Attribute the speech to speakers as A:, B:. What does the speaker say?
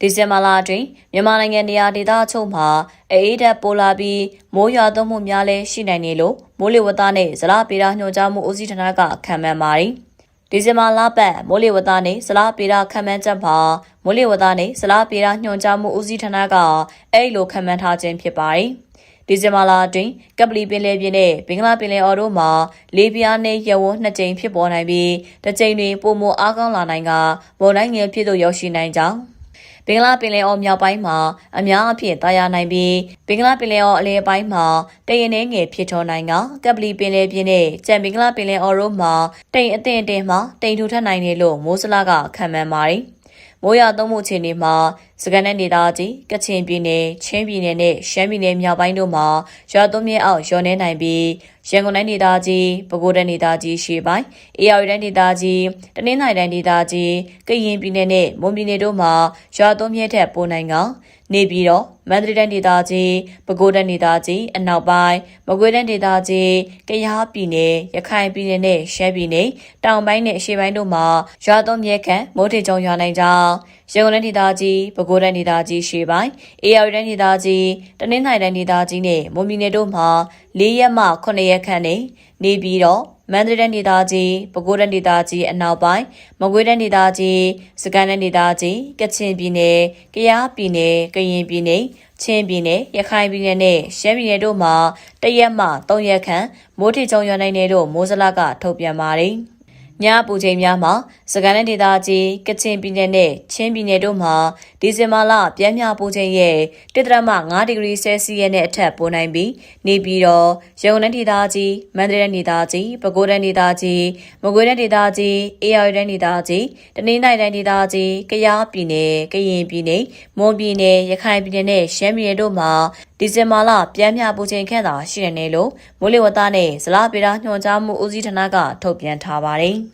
A: ဒီဇင်ဘာလအတွင်းမြန်မာနိုင်ငံနေရာဒေသအချို့မှာအေးဓာတ်ပိုလာပြီးမိုးရွာသွန်းမှုများလည်းရှိနိုင်နေလို့မိုးလေဝသနဲ့ဇလပေရာညွှန်ကြားမှုဦးစီးဌာနကခံမှန်းပါတယ်။ဒီဇင်ဘာလပတ်မိုးလေဝသနဲ့ဇလပေရာခံမှန်းချက်မှာမိုးလေဝသနဲ့ဇလပေရာညွှန်ကြားမှုဦးစီးဌာနကအဲ့လိုခံမှန်းထားခြင်းဖြစ်ပါတယ်။ဒီဇင်ဘာလအတွင်းကပလီပင်လယ်ပြင်နဲ့ဘင်္ဂလားပင်လယ်အော်တို့မှာလေပြားနဲ့ရဝန်းနှစ်ကြိမ်ဖြစ်ပေါ်နိုင်ပြီးတစ်ကြိမ်တွင်ပုံမအားကောင်းလာနိုင်ကမုန်တိုင်းငယ်ဖြစ်သို့ရောက်ရှိနိုင်ကြောင်း ဘင်္ဂလားပင်လယ်အော်မြောက်ပိုင်းမှာအများအပြားတာယာနိုင်ပြီးဘင်္ဂလားပင်လယ်အော်အလယ်ပိုင်းမှာတရင်နှဲငယ်ဖြစ်ထွန်းနိုင်ကကပလီပင်လယ်ပြင်နဲ့ကြံဘင်္ဂလားပင်လယ်အော်တို့မှာတိမ်အထင်အထင်မှာတိမ်ထူထပ်နိုင်တယ်လို့မိုးစလာကခံမှန်းပါတယ်။မိုးရွာသွန်းမှုအခြေအနေမှာစကန်တဲ့ဒေသကြီးကချင်ပြည်နယ်ချင်းပြည်နယ်နဲ့ရှမ်းပြည်နယ်မြောက်ပိုင်းတို့မှာရွာသွန်းမြင့်အောက်ရွာနေနိုင်ပြီးရန်ကုန်တိုင်းဒေသကြီးပဲခူးတိုင်းဒေသကြီးရှေ့ပိုင်းအေရဝတီတိုင်းဒေသကြီးတနင်္သာရီတိုင်းဒေသကြီးကရင်ပြည်နယ်နဲ့မွန်ပြည်နယ်တို့မှာရွာသွန်းမြင့်ထက်ပိုနိုင်ကနေပြီးတော့မန္တလေးတိုင်းဒေသကြီးပဲခူးတိုင်းဒေသကြီးအနောက်ပိုင်းမကွေးတိုင်းဒေသကြီးကယားပြည်နယ်ရခိုင်ပြည်နယ်နဲ့ရှမ်းပြည်နယ်တောင်ပိုင်းနဲ့အရှေ့ပိုင်းတို့မှာရွာသွန်းမြင့်ခန့်မိုးထေကြုံရွာနိုင်ကြောင်းရန်ကုန်တိုင်းဒေသကြီးပဲခူးတိုင်းဒေသကြီးရှေ့ပိုင်းအေရဝတီတိုင်းဒေသကြီးတနင်္သာရီတိုင်းဒေသကြီးနဲ့မွန်ပြည်နယ်တို့မှာ၄ရက်မှ9ရက်ခန့်နဲ့နေပြီးတော့မန္တလေးတိုင်းဒေသကြီးပဲခူးတိုင်းဒေသကြီးအနောက်ပိုင်းမကွေးတိုင်းဒေသကြီးစကိုင်းတိုင်းဒေသကြီးကချင်ပြည်နယ်ကယားပြည်နယ်ကရင်ပြည်နယ်ချင်းပြည်နယ်ရခိုင်ပြည်နယ်နဲ့ရှမ်းပြည်နယ်တို့မှာတရက်မှ3ရက်ခန့်မိုးထစ်ကြုံရွာနိုင်တယ်လို့မိုးစလကထုတ်ပြန်ပါတယ်။ ညပူချိန်များမှာစကိုင်းတိုင်းဒေသကြီးကချင်ပြည်နယ်နဲ့ချင်းပြည်နယ်တို့မှာဒီဇင်ဘာလပြင်းပြပူချိန်ရဲ့တစ်တရမ5ဒီဂရီဆဲလ်စီယပ်နဲ့အထက်ပိုနိုင်ပြီးနေပြီးတော့ရန်ကုန်တိုင်းဒေသကြီးမန္တလေးတိုင်းဒေသကြီးပဲခူးတိုင်းဒေသကြီးမကွေးတိုင်းဒေသကြီးအေရတိုင်းဒေသကြီးတနင်္သာရီတိုင်းဒေသကြီးကယားပြည်နယ်ကရင်ပြည်နယ်မွန်ပြည်နယ်ရခိုင်ပြည်နယ်နဲ့ရှမ်းပြည်နယ်တို့မှာဒီဇင်ဘာလပြင်းပြပူချိန်ခန့်သာရှိနေတယ်လို့မိုးလေဝသနဲ့ဇလားပေတာညွှန်ကြားမှုဦးစီးဌာနကထုတ်ပြန်ထားပါတယ်